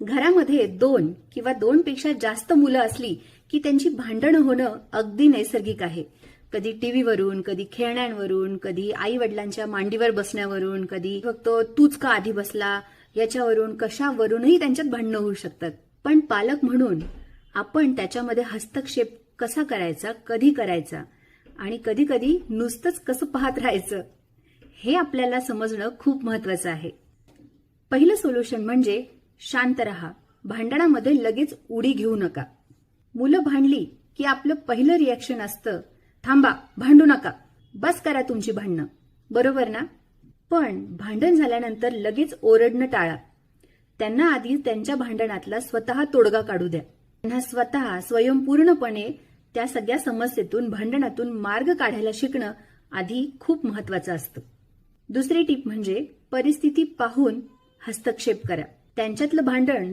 घरामध्ये दोन किंवा दोनपेक्षा जास्त मुलं असली की त्यांची भांडणं होणं अगदी नैसर्गिक आहे. कधी टीव्हीवरून कधी खेळण्यांवरून कधी आई वडिलांच्या मांडीवर बसण्यावरून कधी फक्त तूच का आधी बसला याच्यावरून कशावरूनही त्यांच्यात भांडणं होऊ शकतात. पण पालक म्हणून आपण त्याच्यामध्ये हस्तक्षेप कसा करायचा कधी करायचा आणि कधी कधी नुसतंच कसं पाहत राहायचं हे आपल्याला समजणं खूप महत्वाचं आहे. पहिलं सोल्युशन म्हणजे शांत रहा. भांडणामध्ये लगेच उडी घेऊ नका. मुलं भांडली की आपलं पहिलं रिॲक्शन असतं थांबा भांडू नका. बस करा तुमची भांडणं. बरोबर ना? पण भांडण झाल्यानंतर लगेच ओरडणं टाळा. त्यांना आधी त्यांच्या भांडणातला स्वतः तोडगा काढू द्या. त्यांना स्वतः स्वयंपूर्णपणे त्या सगळ्या समस्येतून भांडणातून मार्ग काढायला शिकणं आधी खूप महत्वाचं असतं. दुसरी टीप म्हणजे परिस्थिती पाहून हस्तक्षेप करा. त्यांच्यातलं भांडण